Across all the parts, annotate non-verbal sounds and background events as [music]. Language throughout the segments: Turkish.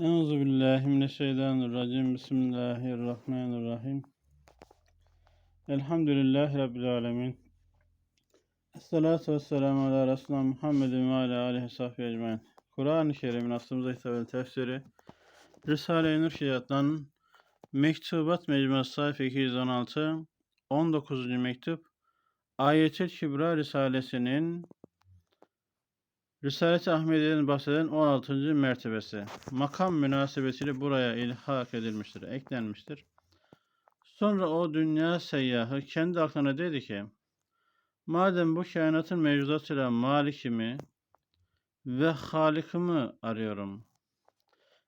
Euzu billahi mineşşeytanirracim. Bismillahirrahmanirrahim. Elhamdülillahi rabbil alamin. Esselatu vesselamu ala Resulina Muhammedin ve ala alihi sahbihi ecmaîn. Kur'an-ı Kerim'in aslımıza hitap tefsiri Risale-i Nur Şiat'tan Mektubat Mecmuası sayfa 216 19. mektup Ayetül Kübra Risalesi'nin Risalet-i Ahmediye'den bahseden 16. mertebesi. Makam münasebetiyle buraya ilhak edilmiştir, eklenmiştir. Sonra o dünya seyyahı kendi aklına dedi ki, madem bu kainatın mevcudatıyla malikimi ve halikimi arıyorum.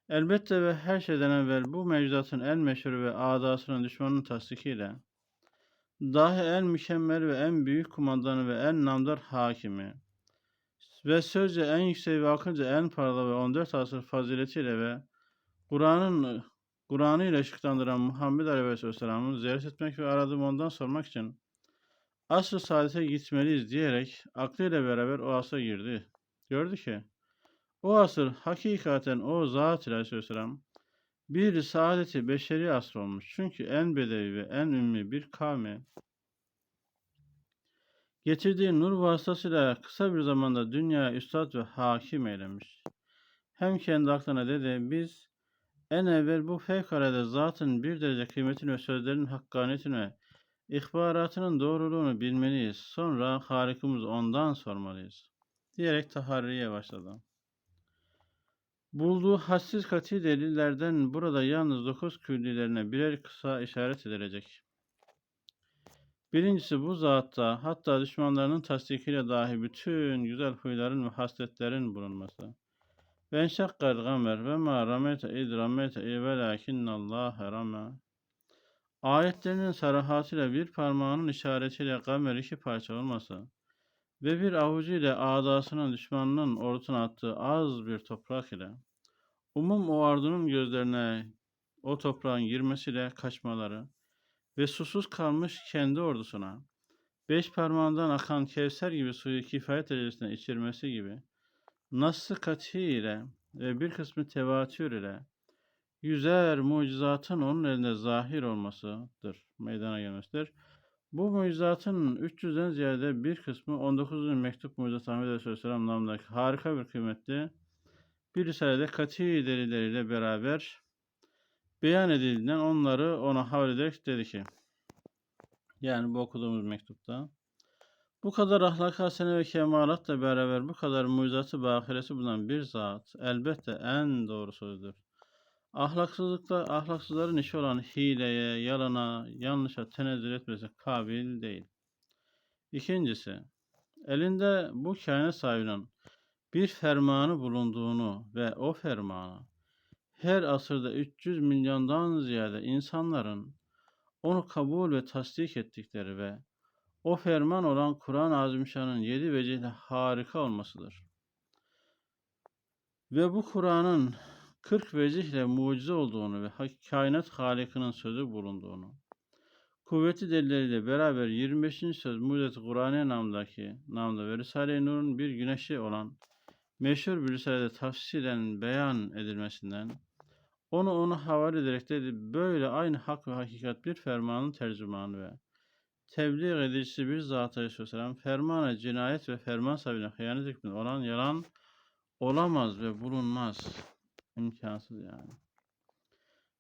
Elbette ve her şeyden evvel bu mevcudatın en meşhur ve adasının düşmanının tasdikiyle, dahi en mükemmel ve en büyük kumandanı ve en namdar hakimi, ve sözce en yüksek ve akılca en parlak ve 14 asır faziletiyle ve Kur'an'ın Kur'an'ı ile ışıklandıran Muhammed Aleyhisselam'ı ziyaret etmek ve aradığım ondan sormak için asr-ı saadete gitmeliyiz diyerek aklıyla beraber o asra girdi. Gördü ki o asır hakikaten o zat ile Aleyhisselam bir saadeti beşeri asr olmuş. Çünkü en bedevi ve en ümmi bir kavmi Getirdiği nur vasıtasıyla kısa bir zamanda dünya üstad ve hakim eylemiş. Hem kendi aklına dedi, biz en evvel bu fevkalade zatın bir derece kıymetini ve sözlerinin hakkaniyetini ihbaratının doğruluğunu bilmeliyiz. Sonra harikimiz ondan sormalıyız. Diyerek taharriye başladı. Bulduğu hassiz kati delillerden burada yalnız dokuz küllilerine birer kısa işaret edilecek. Birincisi bu zatta hatta düşmanlarının tasdikiyle dahi bütün güzel huyların ve hasletlerin bulunması. Ve enşakkal gamer ve ma ramete id ramete velakinnallâhe rame. Ayetlerinin sarahatıyla bir parmağının işaretiyle gamer iki parça olması ve bir avucu ile adasının düşmanının ortuna attığı az bir toprak ile umum o ardının gözlerine o toprağın girmesiyle kaçmaları ve susuz kalmış kendi ordusuna, beş parmağından akan kevser gibi suyu kifayet derecesine içirmesi gibi, nasıl kati ile ve bir kısmı tevatür ile yüzer mucizatın onun elinde zahir olmasıdır, meydana gelmesidir. Bu mucizatın 300'den ziyade bir kısmı 19. mektup mucizat Ahmet Aleyhisselam namındaki harika bir kıymetli bir risalede kati delilleriyle beraber beyan edildiğinden onları ona havale ederek dedi ki yani bu okuduğumuz mektupta bu kadar ahlak hasene ve kemalatla beraber bu kadar mucizatı bakiresi bulunan bir zat elbette en doğru sözdür. Ahlaksızlıkla, ahlaksızların işi olan hileye, yalana, yanlışa tenezzül etmesi kabil değil. İkincisi, elinde bu kainat sahibinin bir fermanı bulunduğunu ve o fermanı her asırda 300 milyondan ziyade insanların onu kabul ve tasdik ettikleri ve o ferman olan Kur'an-ı Azimüşşan'ın yedi vecihle harika olmasıdır. Ve bu Kur'an'ın 40 vecihle mucize olduğunu ve kainat halikinin sözü bulunduğunu, kuvveti delilleriyle beraber 25. söz mucizeti Kur'an'ı namdaki namda ve Risale-i Nur'un bir güneşi olan meşhur bir risalede tafsilen beyan edilmesinden onu ona havale ederek dedi böyle aynı hak ve hakikat bir fermanın tercümanı ve tebliğ edicisi bir zat aleyhisselam fermana cinayet ve ferman sahibine hıyanet hükmünde olan yalan olamaz ve bulunmaz. İmkansız yani.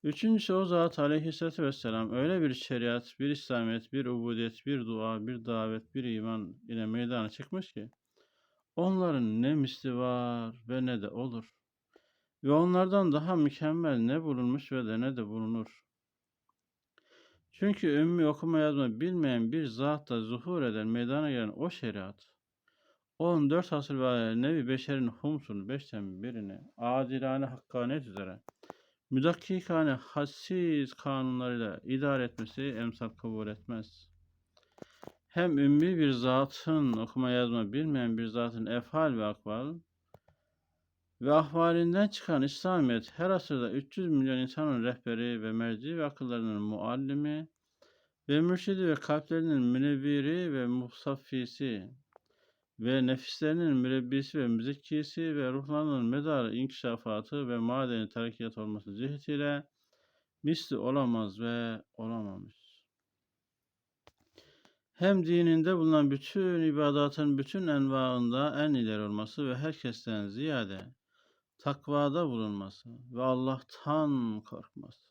Üçüncüsü o zat aleyhisselatü vesselam öyle bir şeriat, bir İslamiyet, bir ubudiyet, bir dua, bir davet, bir iman ile meydana çıkmış ki onların ne misli var ve ne de olur. Ve onlardan daha mükemmel ne bulunmuş ve de ne de bulunur. Çünkü ümmi okuma yazma bilmeyen bir zatta zuhur eden meydana gelen o şeriat, 14 asır ve nevi beşerin humsunu beşten birini adilane hakkaniyet üzere müdakkikane hassiz kanunlarıyla idare etmesi emsal kabul etmez. Hem ümmi bir zatın okuma yazma bilmeyen bir zatın efal ve akval ve ahvalinden çıkan İslamiyet her asırda 300 milyon insanın rehberi ve merci ve akıllarının muallimi ve mürşidi ve kalplerinin münevviri ve musaffisi ve nefislerinin mürebbisi ve müzekkisi ve ruhlarının medarı inkişafatı ve madeni terakiyat olması cihetiyle misli olamaz ve olamamış. Hem dininde bulunan bütün ibadatın bütün envaında en ileri olması ve herkesten ziyade takvada bulunması ve Allah'tan korkması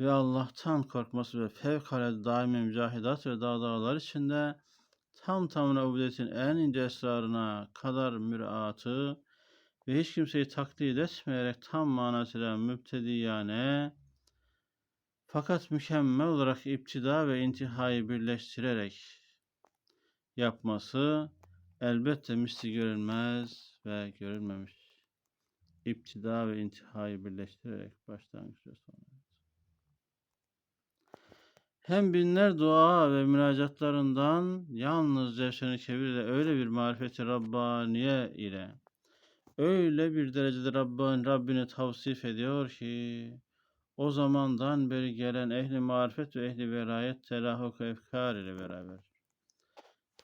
ve Allah'tan korkması ve fevkalade daimi mücahidat ve dağdağlar içinde tam tamına ubudiyetin en ince esrarına kadar müraatı ve hiç kimseyi taklit etmeyerek tam manasıyla mübtediyane fakat mükemmel olarak iptida ve intihayı birleştirerek yapması elbette misli görülmez ve görülmemiş. İptida ve intihayı birleştirerek başlangıç ve sonu. Hem binler dua ve münacatlarından yalnız Cevşen-i Kebir ile öyle bir marifeti Rabbaniye ile öyle bir derecede Rabbin, Rabbini tavsif ediyor ki o zamandan beri gelen ehli marifet ve ehli velayet telahuk efkar ile beraber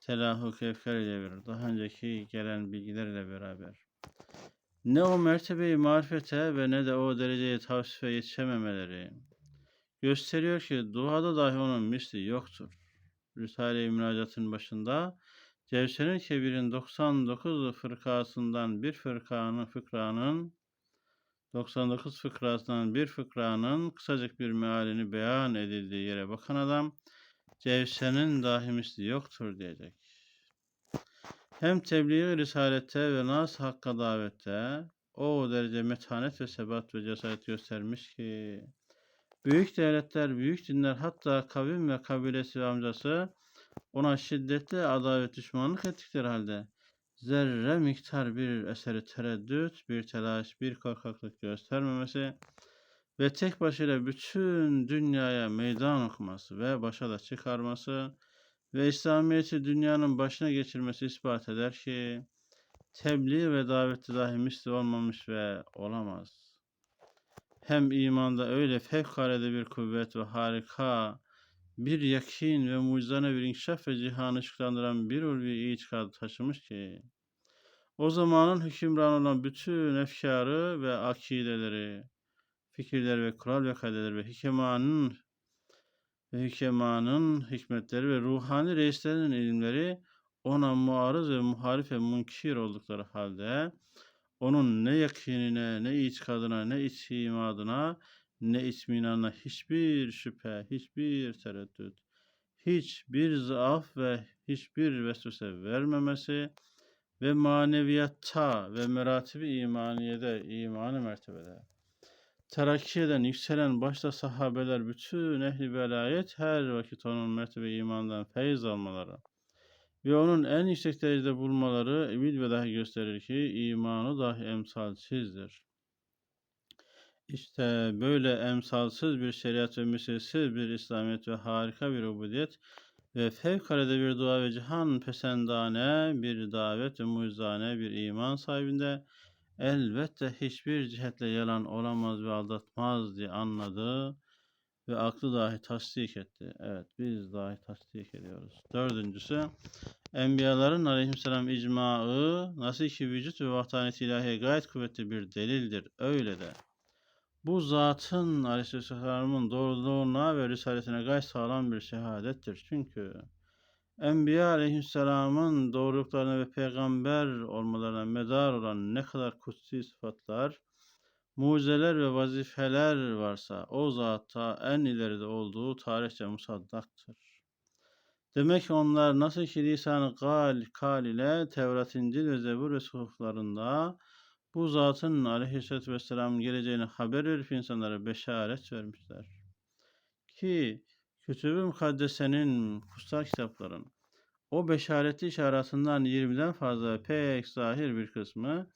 telahuk efkar ile beraber daha önceki gelen bilgiler ile beraber ne o mertebeyi marifete ve ne de o dereceye tavsife yetişememeleri gösteriyor ki duada dahi onun misli yoktur. Risale-i Münacat'ın başında Cevşen-i Kebir'in 99 fırkasından bir fırkanın fıkranın 99 fıkrasından bir fıkranın kısacık bir mealini beyan edildiği yere bakan adam Cevşen'in dahi misli yoktur diyecek. Hem tebliğ risalette ve nas hakka davette o derece metanet ve sebat ve cesaret göstermiş ki. Büyük devletler, büyük dinler hatta kavim ve kabilesi ve amcası ona şiddetli adavet düşmanlık ettikleri halde zerre miktar bir eseri tereddüt, bir telaş, bir korkaklık göstermemesi ve tek başıyla bütün dünyaya meydan okuması ve başa da çıkarması ve İslamiyet'i dünyanın başına geçirmesi ispat eder ki tebliğ ve davette dahi misli olmamış ve olamaz. Hem imanda öyle fevkalade bir kuvvet ve harika bir yakin ve mucizane bir inkişaf ve cihanı ışıklandıran bir ulvi itikadı taşımış ki o zamanın hükümran olan bütün efkarı ve akideleri, fikirleri ve kural ve kadeleri ve hikemanın ve hikemanın hikmetleri ve ruhani reislerinin ilimleri ona muarız ve muharif ve munkir oldukları halde onun ne yakinine, ne itikadına, ne itimadına, ne itminanına hiçbir şüphe, hiçbir tereddüt, hiçbir zaaf ve hiçbir vesvese vermemesi ve maneviyatta ve meratibi imaniyede, imanı mertebede terakki eden, yükselen başta sahabeler, bütün ehli velayet her vakit onun mertebe imandan feyiz almaları ve onun en yüksek derecede bulmaları ümit ve dahi gösterir ki imanı dahi emsalsizdir. İşte böyle emsalsız bir şeriat ve misilsiz bir İslamiyet ve harika bir ubudiyet ve fevkalade bir dua ve cihan pesendane bir davet ve mucizane bir iman sahibinde elbette hiçbir cihetle yalan olamaz ve aldatmaz diye anladı ve aklı dahi tasdik etti. Evet biz dahi tasdik ediyoruz. Dördüncüsü Enbiyaların aleyhisselam icmaı nasıl ki vücut ve vahdaniyet ilahiye gayet kuvvetli bir delildir. Öyle de bu zatın aleyhisselamın doğruluğuna ve risaletine gayet sağlam bir şehadettir. Çünkü Enbiya aleyhisselamın doğruluklarına ve peygamber olmalarına medar olan ne kadar kutsi sıfatlar, mucizeler ve vazifeler varsa o zatta en ileride olduğu tarihçe musaddaktır. Demek ki onlar nasıl ki lisan-ı kal, kal ile Tevrat, İncil ve Zebur ve suhuflarında bu zatın aleyhisselatü vesselam geleceğini haber verip insanlara beşaret vermişler. Ki Kütüb-ü Mukaddese'nin kutsal kitapların o beşareti işaretinden 20'den fazla pek zahir bir kısmı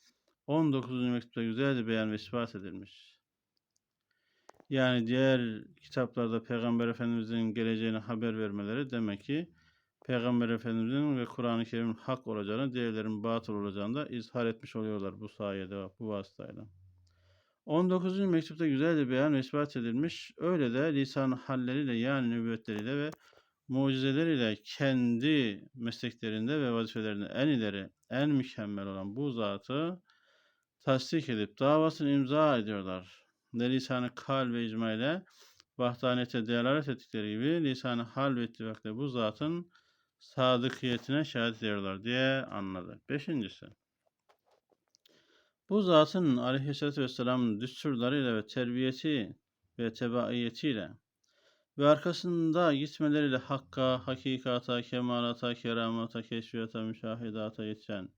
19. mektupta güzelce beyan ve ispat edilmiş. Yani diğer kitaplarda Peygamber Efendimizin geleceğini haber vermeleri demek ki Peygamber Efendimizin ve Kur'an-ı Kerim'in hak olacağını, diğerlerin batıl olacağını da izhar etmiş oluyorlar bu sayede, bu vasıtayla. 19. mektupta güzelce beyan ve ispat edilmiş. Öyle de lisan halleriyle yani nübüvvetleriyle ve mucizeleriyle kendi mesleklerinde ve vazifelerinde en ileri, en mükemmel olan bu zatı tasdik edip davasını imza ediyorlar. Ne lisanı kal ve icma ile vahdaniyete delalet ettikleri gibi lisanı hal ve ittifakla bu zatın sadıkiyetine şehadet ediyorlar diye anladı. Beşincisi. Bu zatın aleyhissalatü vesselam düsturlarıyla ve terbiyeti ve tebaiyetiyle ve arkasında gitmeleriyle hakka, hakikata, kemalata, keramata, keşfiyata, müşahidata yetişen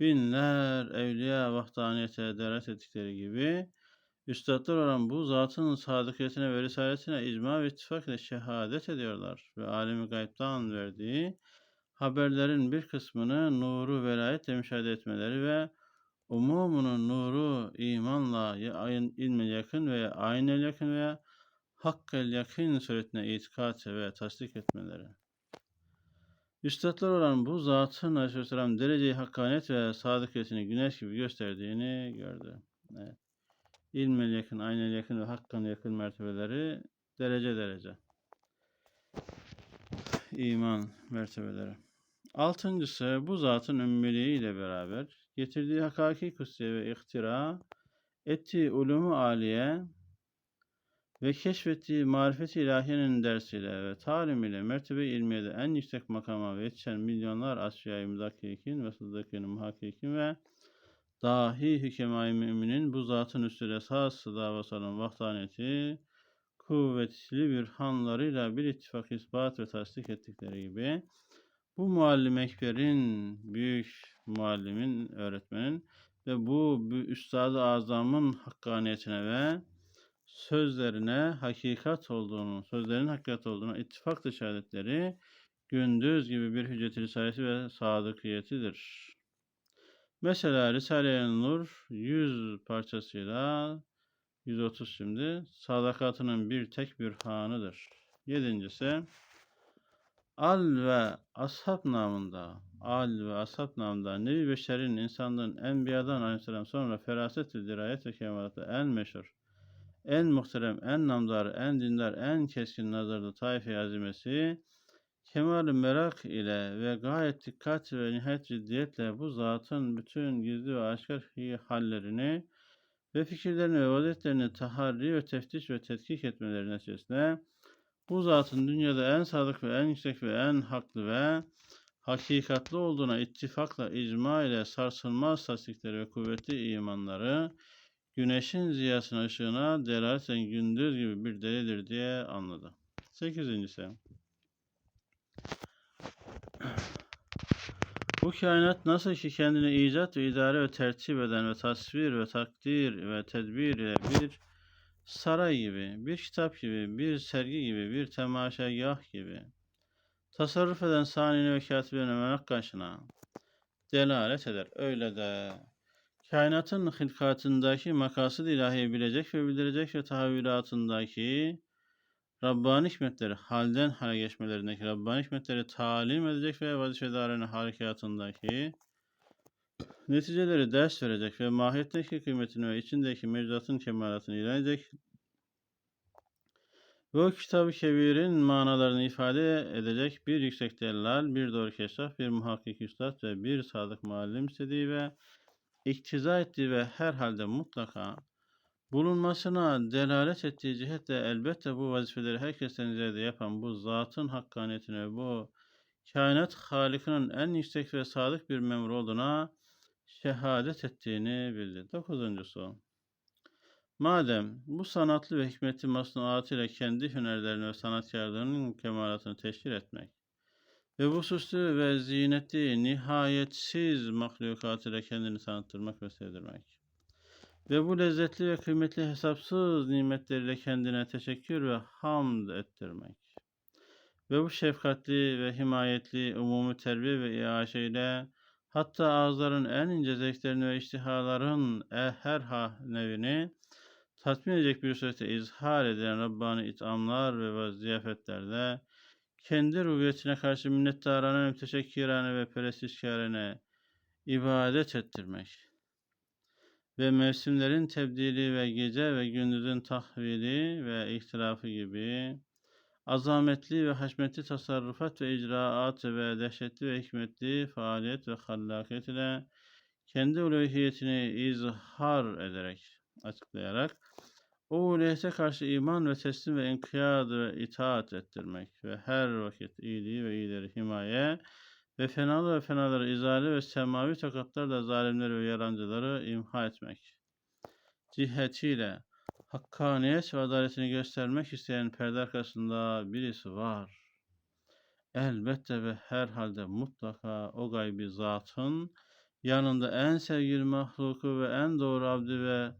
binler evliya vahdaniyete deret ettikleri gibi üstadlar olan bu zatın sadıkiyetine ve risaletine icma ve ittifak ile şehadet ediyorlar ve alemi gaybtan verdiği haberlerin bir kısmını nuru velayetle müşahede etmeleri ve umumunun nuru imanla ya ilmel yakın veya aynel yakın veya hakkel yakın suretine itikat ve tasdik etmeleri. Üstadlar olan bu zatın aleyhisselam dereceyi hakkaniyet ve sadıkiyetini güneş gibi gösterdiğini gördü. Evet. İlmel yakın, aynel yakın ve hakkan yakın mertebeleri derece derece. İman mertebeleri. Altıncısı bu zatın ümmiliği ile beraber getirdiği hakiki kutsiye ve ihtira ettiği ulumu aliye ve keşfettiği marifeti ilahiyenin dersiyle ve talim ile mertebe ilmiyede en yüksek makama ve yetişen milyonlar asfiyayı müdakikin ve sıddıkinin muhakkikin ve dahi hükemai müminin bu zatın üstü esas davası olan vahdaniyeti kuvvetli bir hanlarıyla bir ittifak ispat ve tasdik ettikleri gibi bu muallim ekberin, büyük muallimin, öğretmenin ve bu üstad-ı azamın hakkaniyetine ve sözlerine hakikat olduğunu, sözlerin hakikat olduğunu ittifakla şehadetleri gündüz gibi bir hüccet risalesi ve sadıkiyetidir. Mesela Risale-i Nur 100 parçasıyla 130 şimdi sadakatının bir tek bir hanıdır. Yedincisi Al ve ashab namında, al ve ashab namında Nebi Beşer'in insanlığın enbiyadan aleyhisselam sonra feraset ve dirayet ve kemalatı en meşhur, en muhterem, en namdar, en dindar, en keskin nazarlı taife azimesi, kemal merak ile ve gayet dikkat ve nihayet ciddiyetle bu zatın bütün gizli ve aşkar hallerini ve fikirlerini ve vaziyetlerini taharri ve teftiş ve tetkik etmeleri neticesinde bu zatın dünyada en sadık ve en yüksek ve en haklı ve hakikatli olduğuna ittifakla icma ile sarsılmaz tasdikleri ve kuvvetli imanları güneşin ziyasına ışığına delaleten gündüz gibi bir delildir diye anladı. Sekizincisi. Bu kainat nasıl ki kendini icat ve idare ve tertip eden ve tasvir ve takdir ve tedbir ile bir saray gibi, bir kitap gibi, bir sergi gibi, bir temaşagah gibi tasarruf eden sanini ve katibine menakkaşına delalet eder. Öyle de kainatın hilkatındaki makasıd ilahiyi bilecek ve bildirecek ve tahavvülatındaki Rabbani hikmetleri, halden hale geçmelerindeki Rabbani hikmetleri talim edecek ve vazifedarının harekatındaki neticeleri ders verecek ve mahiyetteki kıymetini ve içindeki mevzuatın kemalatını ilan edecek. O kitab-ı kebirin manalarını ifade edecek bir yüksek delal, bir doğru keşraf, bir muhakkik üstad ve bir sadık muallim istediği ve iktiza ettiği ve herhalde mutlaka bulunmasına delalet ettiği cihetle elbette bu vazifeleri herkesten ziyade yapan bu zatın hakkaniyetine bu kainat halikinin en yüksek ve sadık bir memur olduğuna şehadet ettiğini bildi. Dokuzuncusu. Madem bu sanatlı ve hikmetli masnuatıyla kendi hünerlerini ve sanatkarlarının kemalatını teşhir etmek ve bu süslü ve zinetli nihayetsiz mahlukatıyla kendini tanıttırmak ve sevdirmek ve bu lezzetli ve kıymetli hesapsız nimetleriyle kendine teşekkür ve hamd ettirmek ve bu şefkatli ve himayetli umumi terbiye ve iaşeyle hatta ağızların en ince zevklerini ve iştihaların e, her ha nevini tatmin edecek bir surette izhar edilen Rabbani it'amlar ve ziyafetlerde kendi rubiyetine karşı minnettarane, müteşekkirane ve perestişkarane ibadet ettirmek ve mevsimlerin tebdili ve gece ve gündüzün tahvili ve ihtilafı gibi azametli ve haşmetli tasarrufat ve icraat ve dehşetli ve hikmetli faaliyet ve hallakiyet ile kendi uluhiyetini izhar ederek, açıklayarak o uluhiyete karşı iman ve teslim ve inkiyat ve itaat ettirmek ve her vakit iyiliği ve iyileri himaye ve fenalı ve fenaları izale ve semavi tokatlarla zalimleri ve yalancıları imha etmek cihetiyle hakkaniyet ve adaletini göstermek isteyen perde arkasında birisi var. Elbette ve herhalde mutlaka o gaybi zatın yanında en sevgili mahluku ve en doğru abdi ve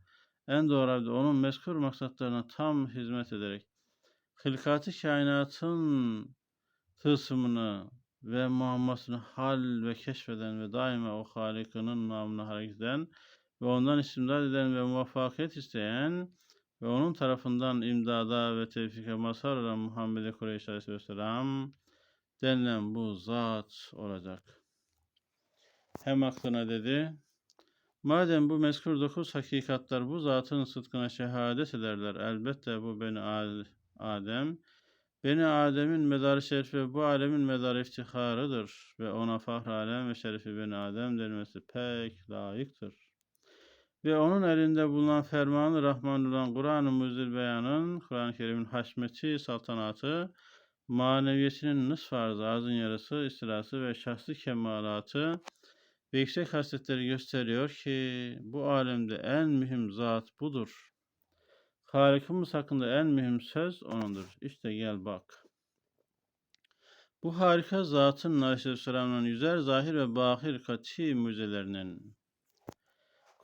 en doğru abdi onun mezkur maksatlarına tam hizmet ederek hılkatı kainatın tılsımını ve muammasını hal ve keşfeden ve daima o Halik'inin namına hareket eden ve ondan istimdad eden ve muvaffakiyet isteyen ve onun tarafından imdada ve tevfike mazhar olan Muhammed Kureyş Aleyhisselam denilen bu zat olacak. Hem aklına dedi, madem bu mezkur dokuz hakikatlar bu zatın sıdkına şehadet ederler, elbette bu beni Adem, Beni Adem'in medarı şerifi bu alemin medarı iftiharıdır ve ona fahr alem ve şerifi beni Adem denmesi pek layıktır. Ve onun elinde bulunan fermanı Rahman olan Kur'an-ı Muzil Beyan'ın, Kur'an-ı Kerim'in haşmeti, saltanatı, maneviyesinin nısf arzı, azın yarısı, istilası ve şahsi kemalatı ve yüksek hasletleri gösteriyor ki bu alemde en mühim zat budur. Halikimiz hakkında en mühim söz onundur. İşte gel bak. Bu harika zatın Aleyhisselam'ın yüzer zahir ve bahir kati mucizelerinin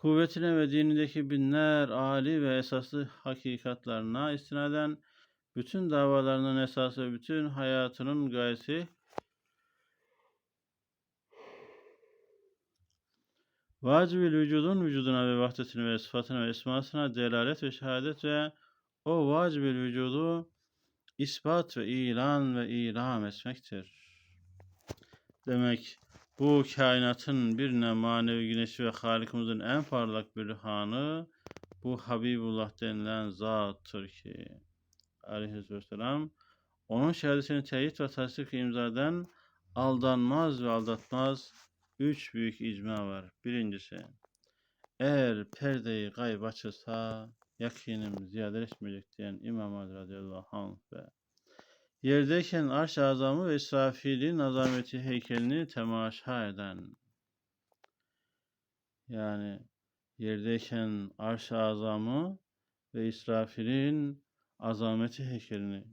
kuvvetine ve dinindeki binler âli ve esaslı hakikatlarına istinaden bütün davalarının esası ve bütün hayatının gayesi Vacib-i vücudun vücuduna ve vahdetine ve sıfatına ve esmasına delalet ve şehadet ve o vacib-i vücudu ispat ve ilan ve ilam etmektir. Demek bu kainatın bir ne manevi güneşi ve Halikimizin en parlak bir hanı bu Habibullah denilen zattır ki aleyhisselam onun şehadetini teyit ve tasdik imzadan aldanmaz ve aldatmaz üç büyük icma var. Birincisi, eğer perdeyi gayb açılsa yakinim ziyadeleşmeyecek diyen İmam Ali radıyallahu ve yerdeyken arş azamı ve İsrafil'in azameti heykelini temaşa eden. Yani yerdeyken arş azamı ve İsrafil'in azameti heykelini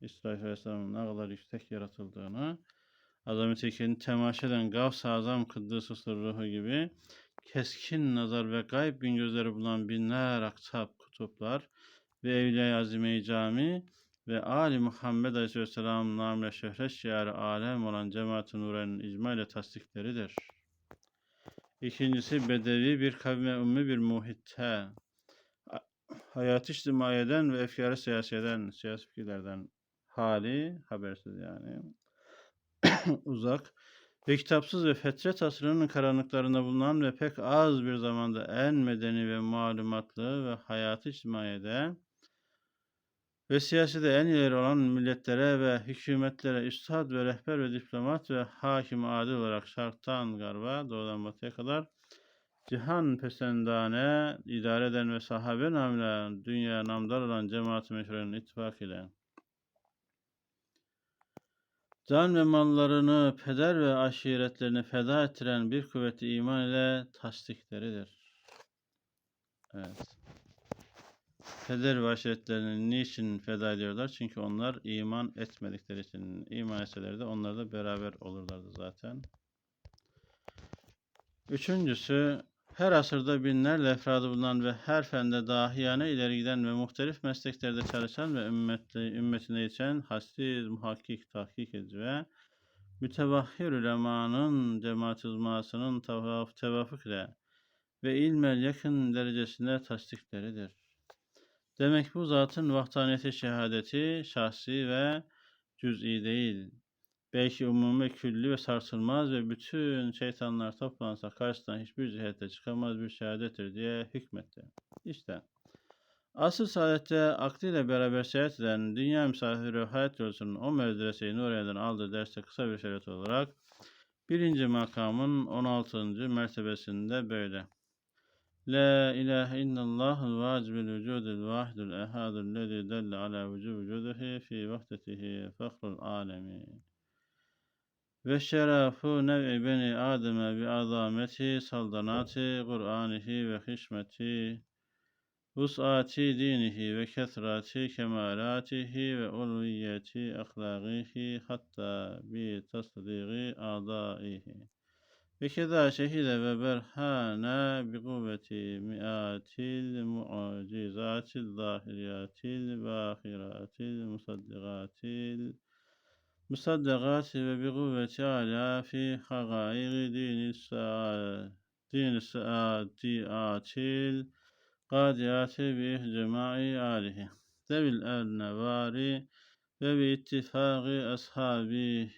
İsrafil Aleyhisselam'ın ne kadar yüksek yaratıldığını Azamet Eken'i temaşa eden Gavs-ı Azam Kıddıs ruhu gibi keskin nazar ve gayb gün gözleri bulan binler aktap kutuplar ve Evliya-i Azime-i Cami ve Ali Muhammed Aleyhisselam namıyla şöhret şiarı alem olan cemaat-ı nurenin icma ile tasdikleridir. İkincisi bedevi bir kavme ümmi bir muhitte hayat içtimaiyeden ve efkar siyasiyeden, siyasi fikirlerden hali habersiz yani [coughs] uzak ve kitapsız ve fetret asrının karanlıklarında bulunan ve pek az bir zamanda en medeni ve malumatlı ve hayatı içtimaiyede ve siyasete en ileri olan milletlere ve hükümetlere üstad ve rehber ve diplomat ve hakim adil olarak şarktan garba, doğudan batıya kadar cihan pesendane idare eden ve sahabe namıyla dünya namdar olan cemaat-i meşhurenin ittifak ile Can ve mallarını, peder ve aşiretlerini feda ettiren bir kuvveti iman ile tasdikleridir. Evet. Peder ve aşiretlerini niçin feda ediyorlar? Çünkü onlar iman etmedikleri için. iman etseler de onlar da beraber olurlardı zaten. Üçüncüsü, her asırda binlerle efradı bulunan ve her fende dahiyane ileri giden ve muhtelif mesleklerde çalışan ve ümmetli, ümmetine yetişen hassiz, muhakkik, tahkik edici ve mütevahhir ulemanın cemaat uzmasının tevaf, tevafuk ile ve ilmel yakın derecesinde tasdikleridir. Demek bu zatın vahdaniyeti şehadeti şahsi ve cüz'i değil, belki umumi külli ve sarsılmaz ve bütün şeytanlar toplansa karşısından hiçbir cihette çıkamaz bir şehadettir diye hükmetti. İşte Asıl saadette aklıyla beraber seyahat eden dünya misafiri hayat yolcusunun o medrese-i Nuriye'den aldığı derste kısa bir şerit olarak birinci makamın 16. mertebesinde böyle. لا إله إلا الله الواجب الوجود الواحد الأحد الذي دل على وجوب وجوده في وحدته فخر العالمين. والشرف نوع بني آدم بعظمته سلطناته قرآنه وخشمته وسعات دينه وكثرات كمالاته وألوية أخلاقه حتى بتصديق أعضائه. بكذا شهد ببرهان بقوة مئات المعجزات الظاهريات الباخرات المصدقات المصدقات وبقوة آلاف حقائق دين السعادة دين الساعات القادرات بإجماع آله. ذوي الأنوار وباتفاق أصحابه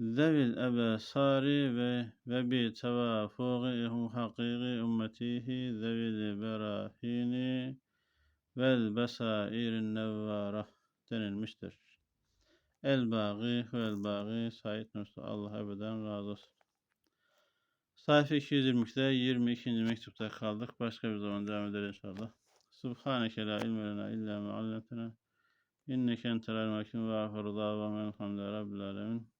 zevil ebesari ve ve bi tevafuqihu hakiki ummetihi zevil berahini vel besairin nevvara denilmiştir. El bagi vel bagi Said Nursi Allah ebeden razı olsun. Sayfa 220'de 22. mektupta kaldık. Başka bir zaman devam ederiz inşallah. Subhaneke la ilme lena illa ma allamtana. İnneke entel alim hakim ve afurullah ve men hamdülillah rabbil alemin.